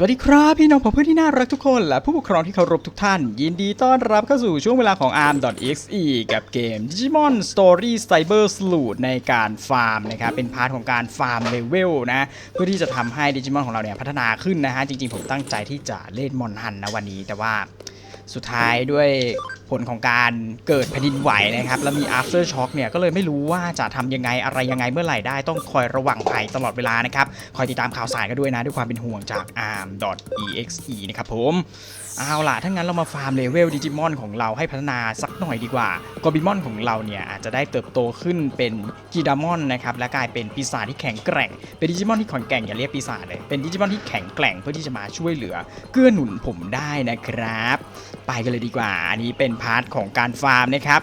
สวัสดีครับพี่น้องผมเพื่อนที่น่ารักทุกคนและผู้ปกครองที่เคารพทุกท่าน ยินดีต้อนรับเข้าสู่ช่วงเวลาของ ARM.exe กับเกม Digimon Story Cyber Sleuth ในการฟาร์มนะครับเป็นพาร์ทของการฟาร์มเลเวลนะเพื่อที่จะทำให้ Digimon ของเราเนี่ยพัฒนาขึ้นนะฮะจริงๆผมตั้งใจที่จะเล่นมอนฮันนะวันนี้ แต่ว่าสุดท้ายด้วย ผลของการเกิดแผ่นดินไหวนะครับ แล้วมี after shock เนี่ยก็เลยไม่รู้ว่าจะทำยังไงอะไรยังไงเมื่อไหร่ได้ต้องคอยระวังภัยตลอดเวลานะครับ คอยติดตามข่าวสารกันด้วยนะ ด้วยความเป็นห่วงจาก arm.exe นะครับผมเอาล่ะถ้างั้นเรามาฟาร์มเลเวลดิจิมอนของเราให้พัฒนาสักหน่อยดีกว่า กอบิมอนของเราเนี่ยอาจจะได้เติบโตขึ้นเป็นกีดามอนนะครับ และกลายเป็นปีศาจที่แข็งแกร่ง เป็นดิจิมอนที่แข็งแกร่งอย่าเรียกปีศาจเลย เป็นดิจิมอนที่แข็งแกร่งเพื่อที่จะมาช่วยเหลือ เกื้อหนุนผมได้นะครับ ไปกันเลยดีกว่า อันนี้เป็นพาร์ทของการฟาร์มนะครับ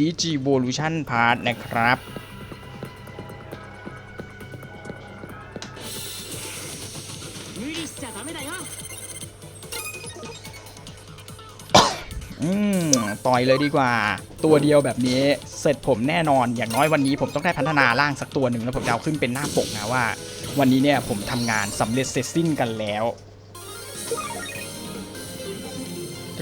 Digivolution Part นะครับ อืม ต่อยเลยดีกว่า ตัวเดียวแบบนี้เสร็จผมแน่นอน อย่างน้อยวันนี้ผมต้องได้พัฒนาร่างสักตัวหนึ่งแล้วผมจะเอาขึ้นเป็นหน้าปกนะว่า วันนี้เนี่ยผมทำงานสำเร็จเสร็จสิ้นกันแล้ว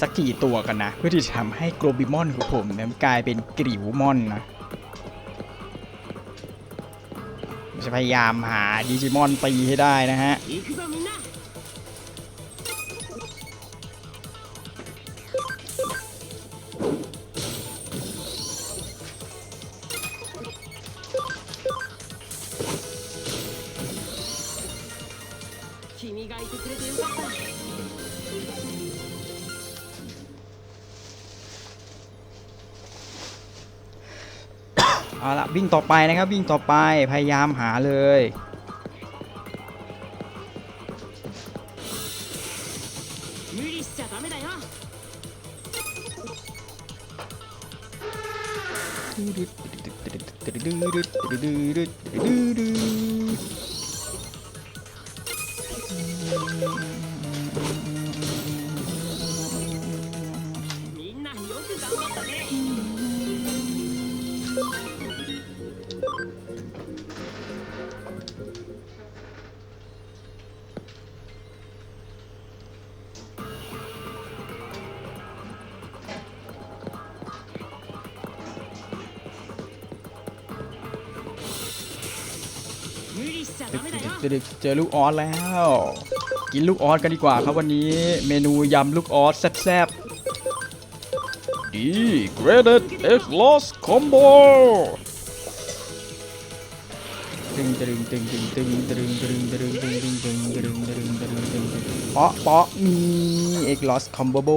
สักกี่ตัวกันนะ เพื่อที่จะทำให้โกลบิมอนของผมเนี่ยกลายเป็นกริวมอนนะจะพยายามหาดิจิมอนตีให้ได้นะฮะ เอาละวิ่งต่อไปนะครับวิ่งต่อไปพยายามหาเลย เด็กๆเจอลูกออสแล้ว กินลูกออสกันดีกว่าครับวันนี้เมนูยำลูกออสแซ่บๆดี graded egg loss combo ตึงตึงตึงตึงตึงตึงตึงตึงตึงตึงตึงตึงตึงตึงตึงตึงเปาะเปาะมีเอ็กลอสคอมโบโบ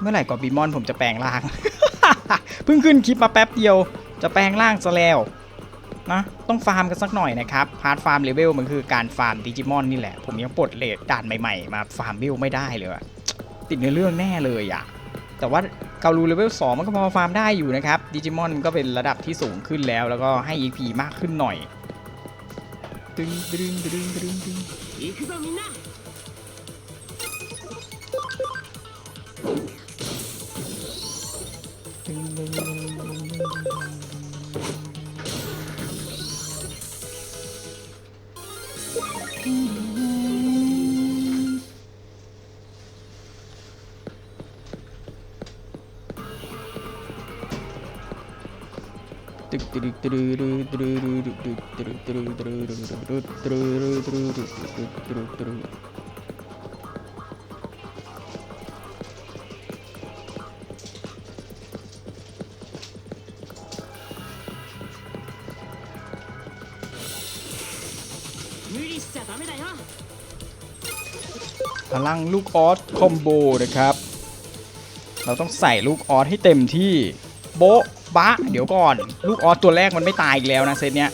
เมื่อไหร่กอบีมอนผมจะแปลงร่าง เพิ่งขึ้นคลิปมาแป๊บเดียว จะแปลงร่างซะแล้วนะต้องฟาร์มกันสักหน่อยนะครับพาร์ทฟาร์มเลเวลมันคือการฟาร์มดิจิมอนนี่แหละ ผมยังปลดเลทด่านใหม่ๆ มาฟาร์มเวลไม่ได้เลยติดในเรื่องแน่เลยอะแต่ว่าเกาลูเลเวล2มันก็พอฟาร์มได้อยู่นะครับดิจิมอนมันก็เป็นระดับที่สูงขึ้นแล้ว แล้วก็ให้ EP มากขึ้นหน่อยตึงตึงตึงตึงตึง พลังลูกออสคอมโบนะครับเราต้องใส่ลูกออสให้เต็มที่โบตึ บะเดี๋ยวก่อน ลูกออสตัวแรกมันไม่ตายอีกแล้วนะเซตเนี้ย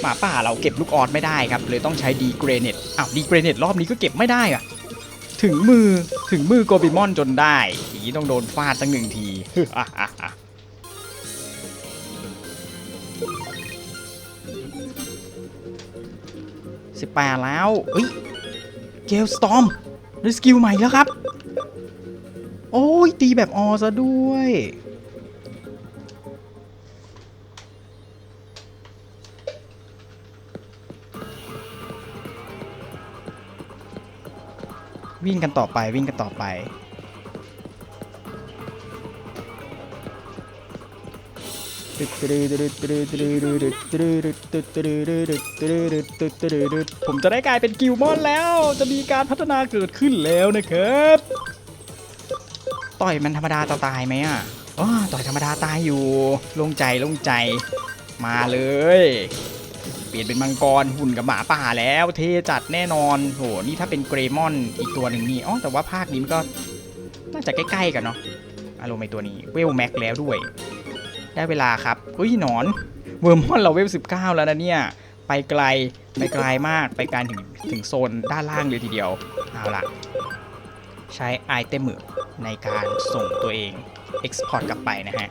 หมาป่าเราเก็บลูกออสไม่ได้ครับ เลยต้องใช้ดีเกรเนตอ้าวดีเกรเนตรอบนี้ก็เก็บไม่ได้อะถึงมือถึงมือโกบิมอนจนได้อย่างนี้ต้องโดนฟาดสักหนึ่งทีสิบแปดแล้วเฮ้ยเกลสตอมได้สกิลใหม่แล้วครับ โอ้ยตีแบบออซะด้วย วิ่งกันต่อไปวิ่งกันต่อไปผมจะได้กลายเป็นกิลมอนแล้ว จะมีการพัฒนาเกิดขึ้นแล้วนะครับ ต่อยมันธรรมดาจะตายไหมอะต่อยธรรมดาตายอยู่ ลงใจลงใจ มาเลย ปลี่ยนเป็นมังกรหุ่นกับหมาป่าแล้วเทจัดแน่นอนโหนี่ถ้าเป็นเกรมอนอีกตัวหนึ่งนี่อ๋อแต่ว่าภาคนี้มันก็น่าจะใกล้ ๆ กันเนาะอารมณ์ไอตัวนี้เวลแม็กแล้วด้วย ได้เวลาครับอุ้ยหนอนเวอร์มอนเราเวล19 แล้วนะเนี่ย ไปไกลไปไกลมากไปการถึงถึงโซนด้านล่างเลยทีเดียว เอาล่ะ ใช้ไอเทมมือในการส่งตัวเอง Export กลับไปนะฮะ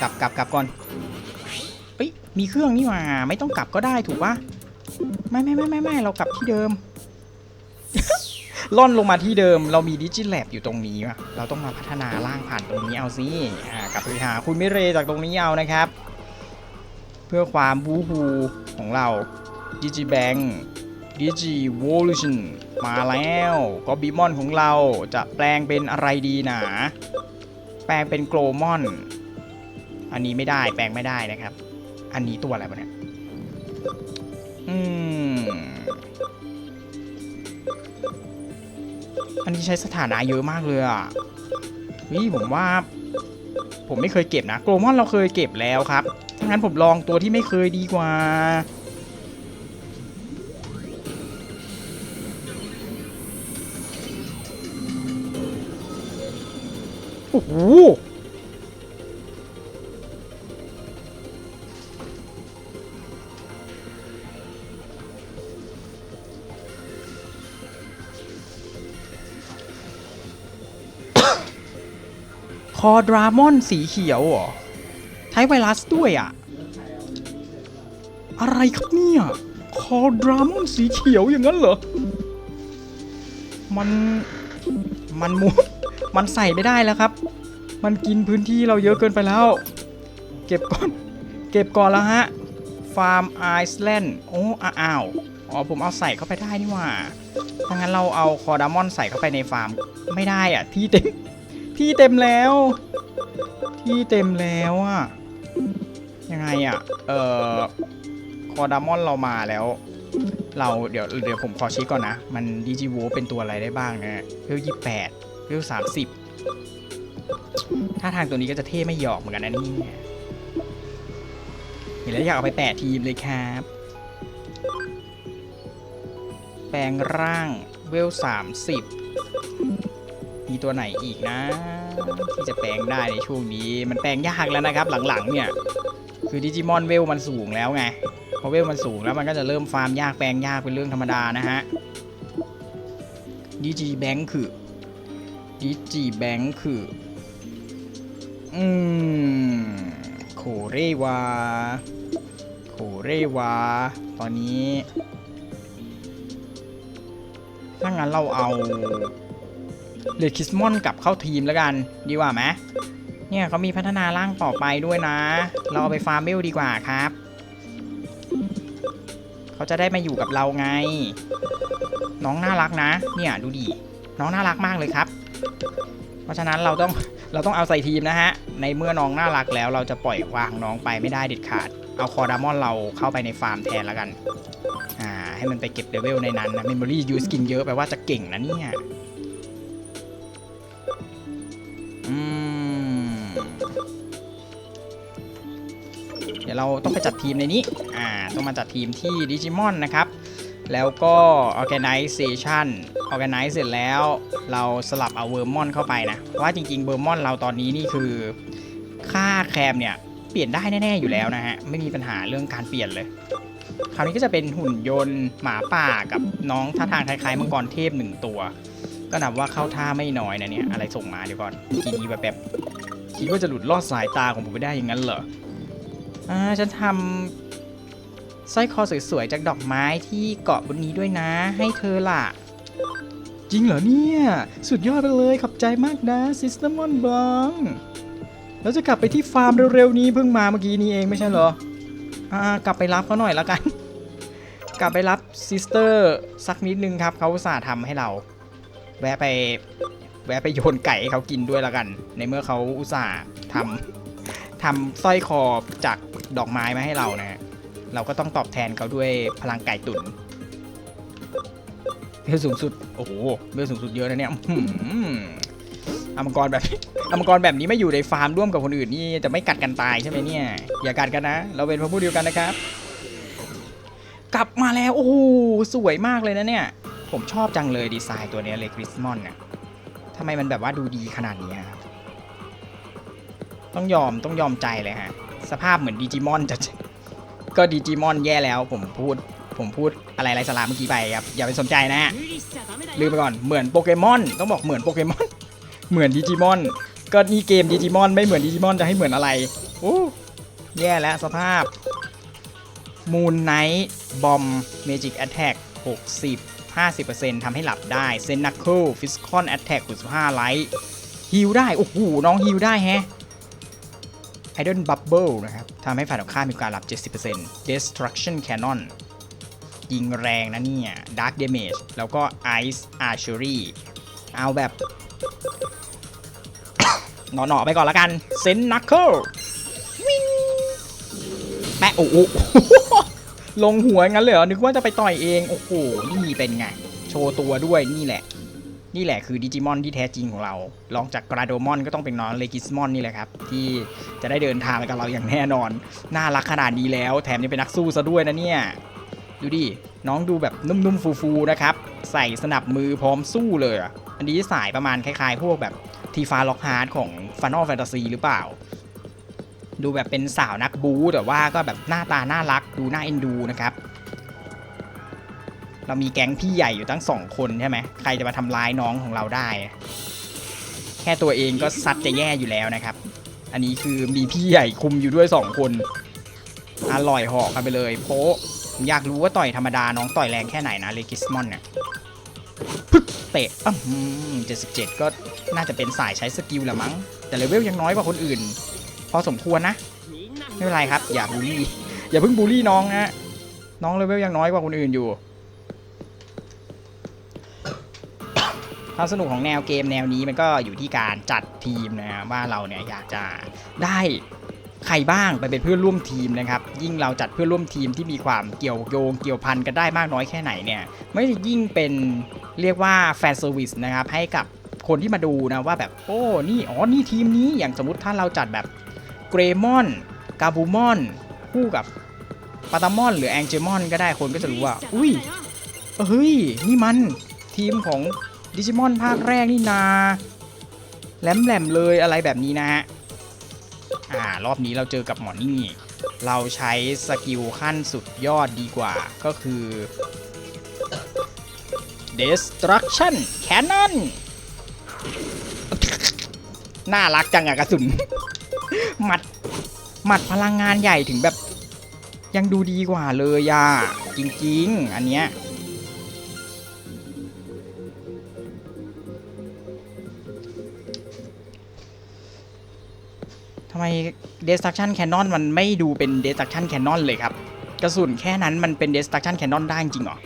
กลับกลับกลับก่อนเอ้ยมีเครื่องนี่หว่าไม่ต้องกลับก็ได้ถูกปะไม่ไม่ไม่ไม่ไม่เรากลับที่เดิม ล่อนลงมาที่เดิม เรามีดิจิแลบอยู่ตรงนี้ว่ะเราต้องมาพัฒนาร่างผ่านตรงนี้เอาสิอ่ากลับไปหาคุณมิเรจากตรงนี้เอานะครับ เพื่อความบูฮูของเราดิจิแบง ดิจิวอลูชันมาแล้วก็บีมอนของเราจะแปลงเป็นอะไรดีหนา แปลงเป็นโกลมอน อันนี้ไม่ได้แปลงไม่ได้นะครับ อันนี้ตัวอะไรวะเนี่ยอืมอันนี้ใช้สถานะเยอะมากเลยอะนี่ผมว่า ผมไม่เคยเก็บนะ โกลมอนเราเคยเก็บแล้วครับ ถ้างั้นผมลองตัวที่ไม่เคยดีกว่า โอ้โหคอดรามอนสีเขียวเหรอ ใช้ไวรัสด้วยอะ อะไรครับเนี่ย คอดรามอนสีเขียวอย่างนั้นเหรอ มัน มันมุมันใส่ไม่ได้แล้วครับ มันกินพื้นที่เราเยอะเกินไปแล้ว เก็บก่อน เก็บก่อนแล้วฮะ ฟาร์มไอซ์แลนด์ โอ้อ้าวอ๋อผมเอาใส่เข้าไปได้นี่ว่าถ้างั้นเราเอาคอดามอนใส่เข้าไปในฟาร์มไม่ได้อะ ที่เต็ม ที่เต็มแล้ว ที่เต็มแล้วอะยังไงอะเอ่อ คอดามอนเรามาแล้วเราเดี๋ยวเดี๋ยวผมขอช็คก่อนนะ มันดิจิโวเป็นตัวอะไรได้บ้างนะเวลยี่แปดเวลสามสิบ ถ้าทางตัวนี้ก็จะเท่ไม่หยอกเหมือนกันนะนี่เห็นแล้วอยากเอาไปแปะทีมเลยครับ แปลงร่างเวลสามสิบมีตัวไหนอีกนะ ที่จะแปลงได้ในช่วงนี้ มันแปลงยากแล้วนะครับ หลังๆ เนี่ย คือดิจิมอนเวลมันสูงแล้วไงพอเวลมันสูงแล้วมันก็จะเริ่มฟาร์มยากแปลงยากเป็นเรื่องธรรมดานะฮะดิจิแบงค์คือดิจิแบงค์คือ อืมโคเรวาโคเรวา ตอนนี้ ถ้างั้นเราเอาเลดคิสมอนกลับเข้าทีมแล้วกัน ดีกว่าไหมเนี่ยเขามีพัฒนาร่างต่อไปด้วยนะ เราเอาไปฟาร์มเบลดีกว่าครับ เขาจะได้มาอยู่กับเราไง น้องน่ารักนะ เนี่ยดูดิน้องน่ารักมากเลยครับ เพราะฉะนั้นเราต้อง เราต้องเอาใส่ทีมนะฮะ ในเมื่อน้องน่ารักแล้วเราจะปล่อยวางน้องไปไม่ได้เด็ดขาด เอาคอดามอนเราเข้าไปในฟาร์มแทนแล้วกัน อ่า ให้มันไปเก็บเลเวลในนั้นนะเมมโมรี่ยูสกินเยอะแปลว่าจะเก่งนะเนี่ย อืม เดี๋ยวเราต้องไปจัดทีมในนี้ อ่า ต้องมาจัดทีมที่ดิจิมอนนะครับ แล้วก็ organization organize เสร็จแล้วเราสลับเอาเวอร์มอนเข้าไปนะ เพราะว่าจริงๆเวอร์มอนเราตอนนี้นี่คือ ค่าแคมเนี่ย เปลี่ยนได้แน่ ๆ อยู่แล้วนะฮะ ไม่มีปัญหาเรื่องการเปลี่ยนเลย คราวนี้ก็จะเป็นหุ่นยนต์หมาป่ากับน้องท่าทางคล้ายๆมังกรเทพหนึ่งตัว ก็นับว่าเข้าท่าไม่น้อยนะเนี่ย อะไรส่งมาเดี๋ยวก่อนทีนี้แบบแบบคิดว่าจะหลุดลอดสายตาของผมไปได้อย่างนั้นเหรออ่าฉันทำ สร้อยคอสวยๆ จากดอกไม้ที่เกาะบนนี้ด้วยนะ ให้เธอล่ะ จริงเหรอเนี่ย สุดยอดไปเลยขอบใจมากนะซิสเตอร์มอนบลองแล้วจะกลับไปที่ฟาร์มเร็วๆนี้เพิ่งมาเมื่อกี้นี้เองไม่ใช่เหรอ อ่ากลับไปรับเขาหน่อยแล้วกัน กลับไปรับซิสเตอร์สักนิดนึงครับเขาอุตส่าห์ทำให้เรา แวะไป แวะไปโยนไก่ให้เขากินด้วยแล้วกัน ในเมื่อเขาอุตส่าห์ทำทำสร้อยคอจากดอกไม้มาให้เรานะฮะ เราก็ต้องตอบแทนเขาด้วยพลังไก่ตุ๋นเบลสูงสุด โอ้โหเบลสูงสุดเยอะนะเนี่ยอมังกรแบบอมังกรแบบนี้ไม่อยู่ในฟาร์มร่วมกับคนอื่นนี่จะไม่กัดกันตายใช่ไหมเนี่ย อย่ากัดกันนะ เราเป็นพระผู้เดียวกันนะครับ กลับมาแล้ว โอ้โหสวยมากเลยนะเนี่ย ผมชอบจังเลยดีไซน์ตัวนี้เลยคริสมอนเนี่ยทำไมมันแบบว่าดูดีขนาดนี้ครับ ต้องยอมต้องยอมใจเลยฮะ สภาพเหมือนดิจิมอนจะ ก็ดีจิมอนแย่แล้วผมพูดผมพูดอะไรไรสลามเมื่อกี้ไปครับอย่าไปสนใจนะฮะลืมไปก่อนเหมือนโปเกมอนต้องบอกเหมือนโปเกมอนเหมือนดีจิมอนก็นี่เกมดีจิมอนไม่เหมือนดีจิมอนจะให้เหมือนอะไรโอ้แย่แล้วสภาพมูนไนท์บอมเมจิกแอตแทก60 50%ทำให้หลับได้เซนนักคิลฟิสคอนแอตแทก65ไลท์ฮิลได้ โอ้โห น้องฮิลได้แฮะ ไอดอนบับเบิลนะครับทำให้ฝ่ายตรงข้ามมีการหลับ 70% Destruction Cannon ยิงแรงนะเนี่ย Dark Damage แล้วก็ Ice Archery เอาแบบหนอๆไปก่อนละกันเซนนักเคิลวิ่งแปะโอ้โหลงหัวงั้นเลยเหรอ นึกว่าจะไปต่อยเอง โอ้โห นี่เป็นไง โชว์ตัวด้วยนี่แหละ นี่แหละคือดิจิมอนที่แท้จริงของเรา ลองจากกราโดมอนก็ต้องเป็นน้องเลกิสมอนนี่แหละครับ ที่จะได้เดินทางกับเราอย่างแน่นอน น่ารักขนาดนี้แล้ว แถมยังเป็นนักสู้ซะด้วยนะเนี่ย ดูดิ น้องดูแบบนุ่มๆ ฟูๆ นะครับ ใส่สนับมือพร้อมสู้เลย อันนี้สายประมาณคล้ายๆ พวกแบบทีฟาล็อกฮาร์ดของ Final Fantasy หรือเปล่า ดูแบบเป็นสาวนักบูแต่ว่าก็แบบหน้าตาน่ารัก ดูน่าเอ็นดูนะครับ เรามีแก๊งพี่ใหญ่อยู่ตั้งสองคนใช่ไหมใครจะมาทำร้ายน้องของเราได้ แค่ตัวเองก็ซัดจะแย่อยู่แล้วนะครับ อันนี้คือมีพี่ใหญ่คุมอยู่ด้วยสองคนอร่อยหอกกันไปเลยโป๊ะผมอยากรู้ว่าต่อยธรรมดาน้องต่อยแรงแค่ไหนนะเลกิสมอนเนี่ยเตะอืมเจ็ดสิบเจ็ดก็น่าจะเป็นสายใช้สกิลละมั้ง แต่เลเวลยังน้อยกว่าคนอื่น พอสมควรนะ ไม่เป็นไรครับ อย่าบูลลี่ อย่าเพิ่งบูลลี่น้องนะ น้องเลเวลยังน้อยกว่าคนอื่นอยู่ ความสนุกของแนวเกมแนวนี้มันก็อยู่ที่การจัดทีมนะว่าเราเนี่ยอยากจะได้ใครบ้างไปเป็นเพื่อนร่วมทีมนะครับ ยิ่งเราจัดเพื่อนร่วมทีมที่มีความเกี่ยวโยงเกี่ยวพันกันได้มากน้อยแค่ไหนเนี่ยไม่ยิ่งเป็นเรียกว่าแฟนเซอร์วิสนะครับให้กับคนที่มาดูนะว่าแบบโอ้นี่อ๋อนี่ทีมนี้อย่างสมมติถ้าเราจัดแบบเกรมอนกาบูมอนคู่กับปาตามอนหรือแองเจมอนก็ได้คนก็จะรู้ว่า อุ้ยเฮ้ยนี่มันทีมของ ดิจิมอนภาคแรกนี่นาแหลมแหลมๆเลยอะไรแบบนี้นะฮะอ่ารอบนี้เราเจอกับหมอนี่ เราใช้สกิลขั้นสุดยอดดีกว่าก็คือ destruction cannon น่ารักจังอะกระสุน หมัด หมัดพลังงานใหญ่ถึงแบบ ยังดูดีกว่าเลยอะจริง ๆ อันเนี้ย ทำไม destruction cannon มันไม่ดูเป็น destruction cannon เลยครับ กระสุนแค่นั้นมันเป็น destruction cannon ได้จริงเหรอ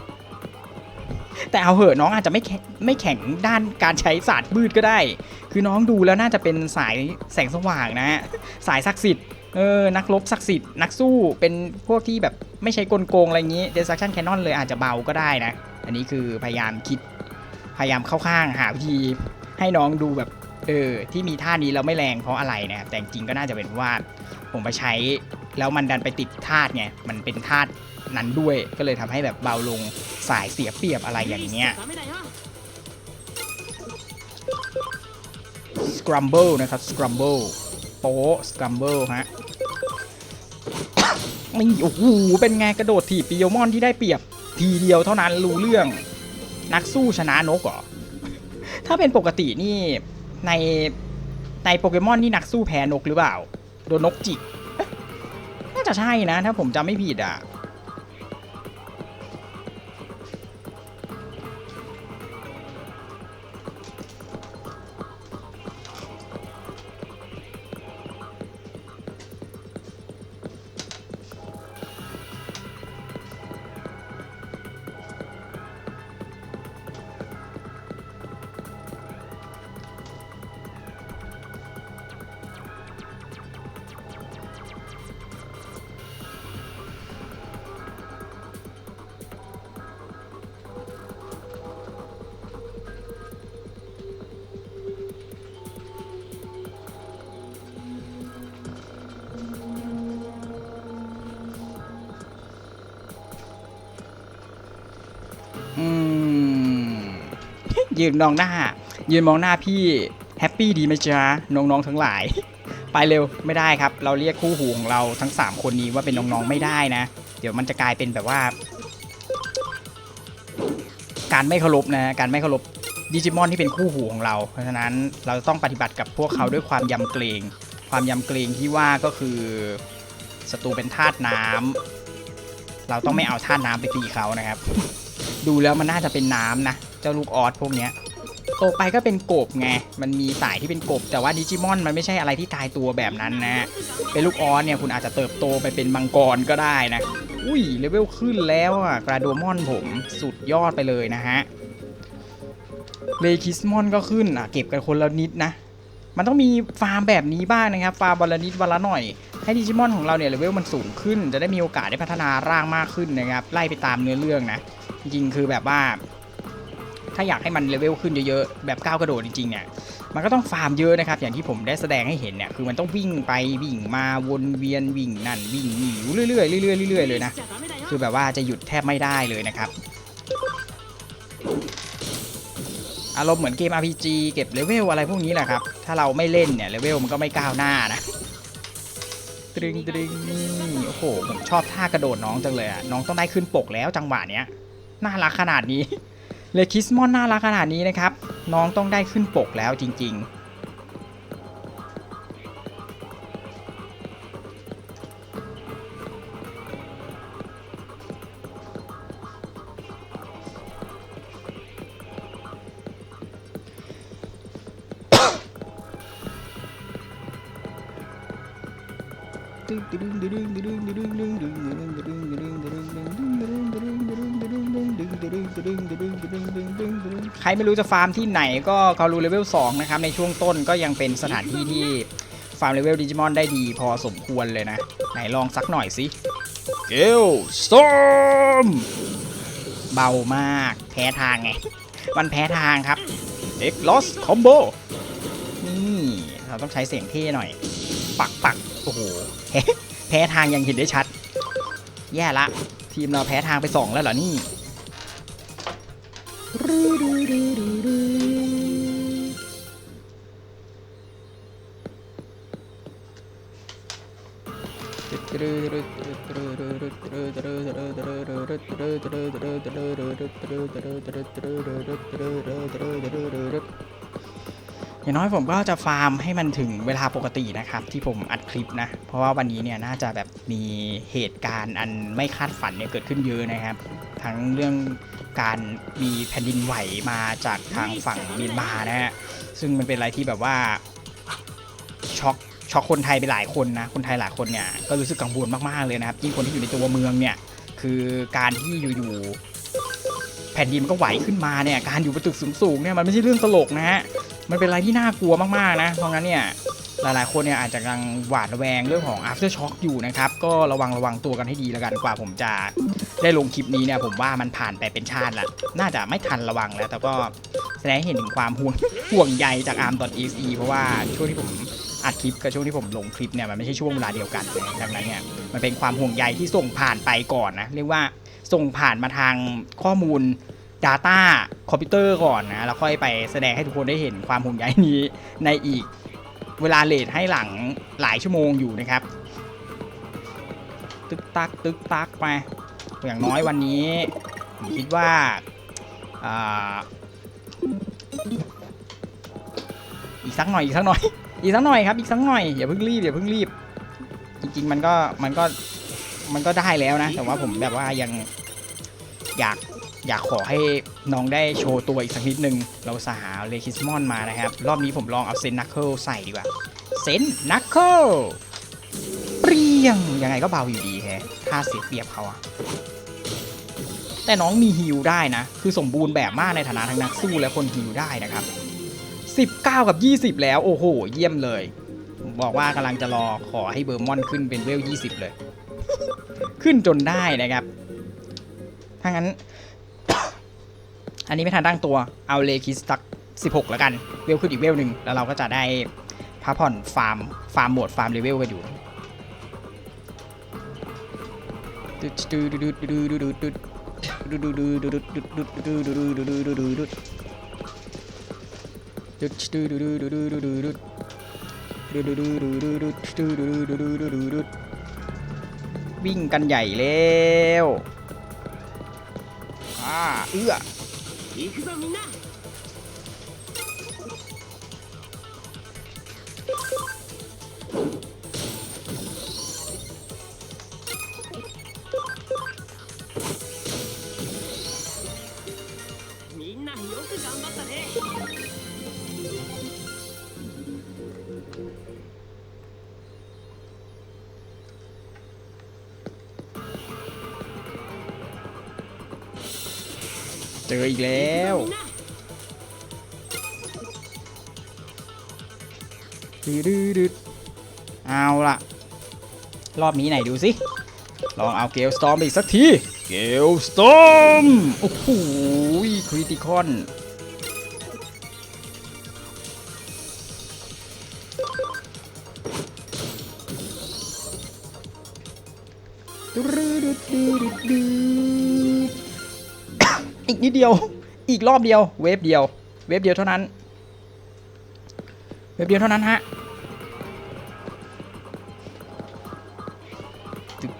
แต่เอาเหอะน้องอาจจะไม่แข็งไม่แข็งด้านการใช้ศาสตร์มืดก็ได้ คือน้องดูแล้วน่าจะเป็นสายแสงสว่างนะฮะ สายศักดิ์สิทธิ์ เออ นักรบศักดิ์สิทธิ์ นักสู้ เป็นพวกที่แบบไม่ใช่กลโกงอะไรอย่างนี้ destruction cannon เลยอาจจะเบาก็ได้นะ อันนี้คือพยายามคิด พยายามเข้าข้างหาวิธีให้น้องดูแบบ เออที่มีท่านี้เราไม่แรงเพราะอะไรนะครับแต่จริงก็น่าจะเป็นว่าผมไปใช้แล้วมันดันไปติดธาตุไงมันเป็นธาตุนั้นด้วยก็เลยทำให้แบบเบาลงสายเสียเปรียบอะไรอย่างเงี้ยสครัมเบิลนะครับสครัมเบิลโป๊สครัมเบิลฮะไม่โอ้โหเป็นไงกระโดดถีบปิโยมอนที่ได้เปรียบทีเดียวเท่านั้นรู้เรื่องนักสู้ชนะนกเหรอถ้าเป็นปกตินี่ ในในโปเกมอนนี่นักสู้แพ้นกหรือเปล่า โดนนกจิก น่าจะใช่นะ ถ้าผมจำไม่ผิดอะ ยืนมองหน้า ยืนมองหน้าพี่แฮปปี้ดีไหมจ๊ะน้องๆทั้งหลาย ไปเร็วไม่ได้ครับ เราเรียกคู่หูของเราทั้ง 3 คนนี้ว่าเป็นน้องๆไม่ได้นะ เดี๋ยวมันจะกลายเป็นแบบว่า การไม่เคารพนะการไม่เคารพดิจิมอนที่เป็นคู่หูของเรา เพราะฉะนั้นเราจะต้องปฏิบัติกับพวกเขาด้วยความยำเกรง ความยำเกรงที่ว่าก็คือศัตรูเป็นธาตุน้ำเราต้องไม่เอาธาตุน้ำไปตีเขานะครับ ดูแล้วมันน่าจะเป็นน้ำนะ เจ้าลูกออสพวกเนี้ยโตไปก็เป็นกบไง มันมีสายที่เป็นกบ แต่ว่าดิจิมอนมันไม่ใช่อะไรที่ตายตัวแบบนั้นนะ เป็นลูกออสเนี่ยคุณอาจจะเติบโตไปเป็นมังกรก็ได้นะ อุ้ยเลเวลขึ้นแล้วอะกราโดมอนผมสุดยอดไปเลยนะฮะ เลคิสมอนก็ขึ้นอะเก็บกันคนละนิดนะ มันต้องมีฟาร์มแบบนี้บ้างนะครับ ฟาร์มวันละนิดวันละหน่อย ให้ดิจิมอนของเราเนี่ยเลเวลมันสูงขึ้น จะได้มีโอกาสได้พัฒนาร่างมากขึ้นนะครับ ไล่ไปตามเนื้อเรื่องนะ จริงคือแบบว่า ถ้าอยากให้มันเลเวลขึ้นเยอะๆ แบบก้าวกระโดดจริงๆเนี่ยมันก็ต้องฟาร์มเยอะนะครับ อย่างที่ผมได้แสดงให้เห็นเนี่ยคือมันต้องวิ่งไปวิ่งมาวนเวียนวิ่งนั่นวิ่งหนีเรื่อยๆเรื่อยๆเรื่อยๆเลยนะคือแบบว่าจะหยุดแทบไม่ได้เลยนะครับอารมณ์เหมือนเกม RPG เก็บเลเวลอะไรพวกนี้แหละครับ ถ้าเราไม่เล่นเนี่ยเลเวลมันก็ไม่ก้าวหน้านะตึงตึงนี่โอ้โหผมชอบท่ากระโดดน้องจังเลยอะน้องต้องได้ขึ้นปกแล้วจังหวะเนี้ยน่ารักขนาดนี้ เลคิสมอนน่ารักขนาดนี้นะครับ น้องต้องได้ขึ้นปกแล้วจริง ไม่รู้จะฟาร์มที่ไหนก็เขารู้เลเวล2นะครับในช่วงต้นก็ยังเป็นสถานที่ที่ฟาร์มเลเวลดิจิมอนได้ดีพอสมควรเลยนะ ไหนลองสักหน่อยสิเกลสตอมเบามาก แพ้ทางไง มันแพ้ทางครับเอ็กลอสคอมโบนี่เราต้องใช้เสียงเท่หน่อย ปักปักโอ้โหแพ้แพ้ทางยังเห็นได้ชัด แย่ละ ทีมเราแพ้ทางไป2แล้วเหรอนี่ อย่างน้อยผมก็จะฟาร์มให้มันถึงเวลาปกตินะครับ ที่ผมอัดคลิปนะ เพราะว่าวันนี้เนี่ยน่าจะแบบมีเหตุการณ์อันไม่คาดฝันเนี่ยเกิดขึ้นเยอะนะครับ ทั้งเรื่องการมีแผ่นดินไหวมาจากทางฝั่งเมียนมานะฮะซึ่งมันเป็นอะไรที่แบบว่าช็อกช็อกคนไทยไปหลายคนนะคนไทยหลายคนเนี่ยก็รู้สึกกังวลมากๆเลยนะครับยิ่งคนที่อยู่ในตัวเมืองเนี่ยคือการที่อยู่ๆแผ่นดินมันก็ไหวขึ้นมาเนี่ยการอยู่บนตึกสูงๆเนี่ยมันไม่ใช่เรื่องตลกนะฮะมันเป็นอะไรที่น่ากลัวมากๆนะเพราะงั้นเนี่ย หลายๆ คนเนี่ยอาจจะกำลังหวาดระแวงเรื่องของ after shock อยู่นะครับ ก็ระวังระวังตัวกันให้ดีแล้วกันกว่าผมจะได้ลงคลิปนี้เนี่ยผมว่ามันผ่านไปเป็นชาติละน่าจะไม่ทันระวังแล้ว แต่ก็แสดงให้เห็นถึงความห่วงห่วงใยจาก arm.exe เพราะว่าช่วงที่ผมอัดคลิปกับช่วงที่ผมลงคลิปเนี่ยมันไม่ใช่ช่วงเวลาเดียวกันดังนั้นเนี่ยมันเป็นความห่วงใยที่ส่งผ่านไปก่อนนะเรียกว่าส่งผ่านมาทางข้อมูล Data คอมพิวเตอร์ก่อนนะแล้วค่อยไปแสดงให้ทุกคนได้เห็นความห่วงใยนี้ในอีก เวลาเลทให้หลังหลายชั่วโมงอยู่นะครับ ตึกตักตึกตักไปอย่างน้อยวันนี้ผมคิดว่าอีกสักหน่อยอีกสักหน่อยอีกสักหน่อยครับอีกสักหน่อยอย่าเพิ่งรีบอย่าเพิ่งรีบ จริงๆมันก็มันก็มันก็ได้แล้วนะ แต่ว่าผมแบบว่ายังอยาก อยากขอให้น้องได้โชว์ตัวอีกสักนิดนึง เราสหาเลคิสมอนมานะครับ รอบนี้ผมลองเอาเซนนักเคิลใส่ดีกว่า เซนนักเคิลเปรี้ยง ยังไงก็เบาอยู่ดีแฮะถ้าเสียเปรียบเขาอะแต่น้องมีฮิลได้นะ คือสมบูรณ์แบบมากในฐานะทั้งนักสู้และคนฮิลได้นะครับ 19 กับ 20 แล้วโอ้โห เยี่ยมเลย บอกว่ากำลังจะรอขอให้เบอร์มอนขึ้นเป็นเวล 20 เลย ขึ้นจนได้นะครับถ้างั้น อันนี้ไม่ทันตั้งตัว เอาเลคิสตัก16 แล้วกัน เวลขึ้นอีกเวลหนึ่งแล้วเราก็จะได้พักผ่อนฟาร์ม ฟาร์มโหมดฟาร์มเลเวลกันอยู่วิ่งกันใหญ่แล้วอ่าเอื้อ 行くぞみんな ออีกแล้ว ดืดดืดเอาล่ะ รอบนี้ไหนดูสิ ลองเอาเกลสตอมไปอีกสักที เกลสตอม โอ้โหคริติคอน อีกรอบเดียว เวฟเดียว เวฟเดียวเท่านั้น เวฟเดียวเท่านั้นฮะอีก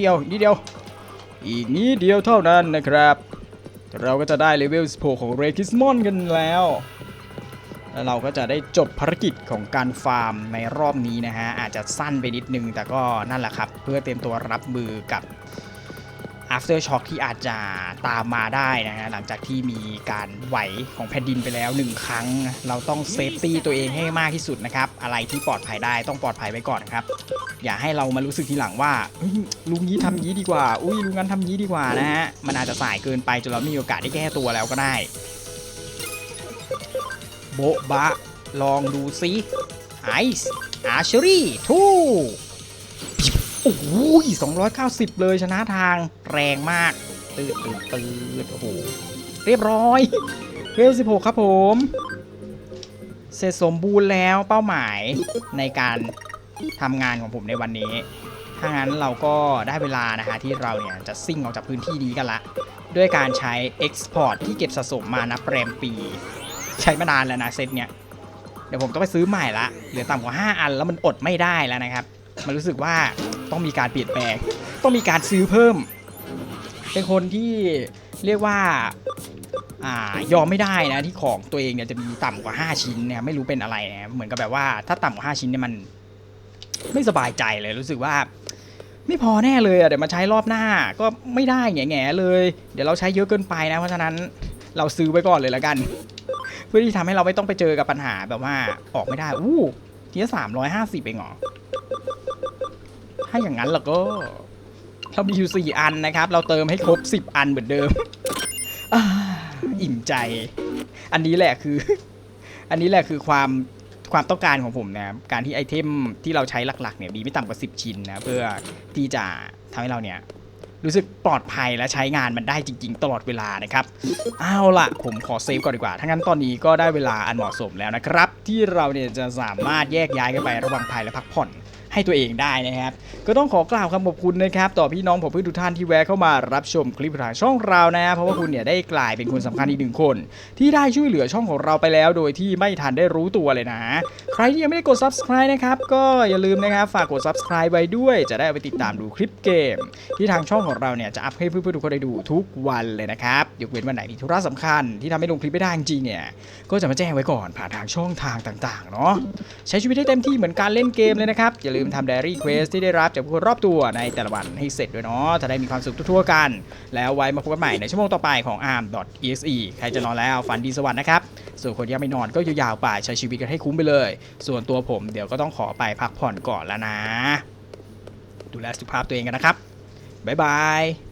เดียวอีกนิดเดียว อีกนิดเดียวเท่านั้นนะครับ เราก็จะได้เลเวล16ของเรคิสมอนกันแล้ว แล้วเราก็จะได้จบภารกิจของการฟาร์มในรอบนี้นะฮะ อาจจะสั้นไปนิดนึง แต่ก็นั่นแหละครับ เพื่อเตรียมตัวรับมือกับ after shock ที่อาจจะตามมาได้นะฮะ หลังจากที่มีการไหวของแผ่นดินไปแล้วหนึ่งครั้ง เราต้องเซฟตี้ตัวเองให้มากที่สุดนะครับ อะไรที่ปลอดภัยได้ต้องปลอดภัยไว้ก่อนครับ อย่าให้เรามารู้สึกทีหลังว่าลุงนี้ทำยี้ดีกว่า อุ้ยลุงนั้นทำยี้ดีกว่านะฮะ มันอาจจะสายเกินไปจนเราไม่มีโอกาสได้แก้ตัวแล้วก็ได้ โบ๊ะบะ ลองดูซิไอซ์อาชรี่ทูโอ้โห290 เลยชนะทางแรงมาก ตืดตืดตืดโอ้โห เรียบร้อยเวล16 ครับผม เสร็จสมบูรณ์แล้วเป้าหมายในการทำงานของผมในวันนี้ ถ้างั้นเราก็ได้เวลานะฮะที่เราเนี่ยจะซิ่งออกจากพื้นที่นี้กันละ ด้วยการใช้ Export ที่เก็บสะสมมานับแรมปี ใช้มานานแล้วนะเซตเนี่ยเดี๋ยวผมต้องไปซื้อใหม่ละเหลือต่ำกว่า 5 อันแล้วมันอดไม่ได้แล้วนะครับ มันรู้สึกว่าต้องมีการเปลี่ยนแปลง ต้องมีการซื้อเพิ่ม เป็นคนที่เรียกว่าอ่ายอมไม่ได้นะที่ของตัวเองเนี่ยจะมีต่ำกว่า 5 ชิ้นเนี่ยไม่รู้เป็นอะไรนะเหมือนกับแบบว่าถ้าต่ำกว่า 5 ชิ้นเนี่ยมัน ไม่สบายใจเลยรู้สึกว่า ไม่พอแน่เลยอะเดี๋ยวมาใช้รอบหน้าก็ไม่ได้แง่ๆเลย เดี๋ยวเราใช้เยอะเกินไปนะเพราะฉะนั้นเราซื้อไว้ก่อนเลยละกัน เพื่อที่ทำให้เราไม่ต้องไปเจอกับปัญหาแบบว่าออกไม่ได้อู้ทีละสามร้อยห้าสิบเองหรอถ้าอย่างนั้นเราก็เรามีอยู่สี่อันนะครับ เราเติมให้ครบสิบอันเหมือนเดิมอิ่มใจ อันนี้แหละคือ อันนี้แหละคือความความต้องการของผมนะครับการที่ไอเทมที่เราใช้หลักๆเนี่ยมีไม่ต่ำกว่า 10 ชิ้นนะเพื่อที่จะทำให้เราเนี่ย รู้สึกปลอดภัยและใช้งานมันได้จริง ๆ ตลอดเวลานะครับเอาล่ะ ผมขอเซฟก่อนดีกว่าถ้างั้นตอนนี้ก็ได้เวลาอันเหมาะสมแล้วนะครับ ที่เราเนี่ยจะสามารถแยกย้ายกันไประหว่างภัยและพักผ่อน ให้ตัวเองได้นะครับ ก็ต้องขอกล่าวคำขอบคุณนะครับ ต่อพี่น้องผมเพื่อนทุกท่านที่แวะเข้ามารับชมคลิปทางช่องเรานะเพราะว่าคุณเนี่ยได้กลายเป็นคนสำคัญอีกหนึ่งคน ที่ได้ช่วยเหลือช่องของเราไปแล้ว โดยที่ไม่ทันได้รู้ตัวเลยนะ ใครที่ยังไม่ได้กด subscribe นะครับก็อย่าลืมนะครับฝากกด subscribe ไว้ด้วยจะได้เอาไปติดตามดูคลิปเกม ที่ทางช่องของเราเนี่ยจะอัพให้เพื่อนๆทุกคนได้ดูทุกวันเลยนะครับยกเว้นวันไหนมีธุระสำคัญที่ทำให้ลงคลิปไม่ได้จริงเนี่ยก็จะมาแจ้งไว้ก่อนผ่านทางช่องทางต่างๆเนาะใช้ชีวิตให้เต็มที่เหมือนการเล่นเกมเลยนะครับอย่าลืมทำ Diary Quest ที่ได้รับจากผู้คนรอบตัวในแต่ละวันให้เสร็จด้วยเนาะจะได้มีความสุขทั่วๆกัน แล้วไว้มาพบกันใหม่ในชั่วโมงต่อไปของ arm.exe ใครจะนอนแล้วฝันดีสวัสดิ์นะครับ ส่วนคนยังไม่นอนก็ยาวๆไปใช้ชีวิตกันให้คุ้มไปเลย ส่วนตัวผมเดี๋ยวก็ต้องขอไปพักผ่อนก่อนแล้วนะ ดูแลสุขภาพตัวเองกันนะครับบ๊ายบาย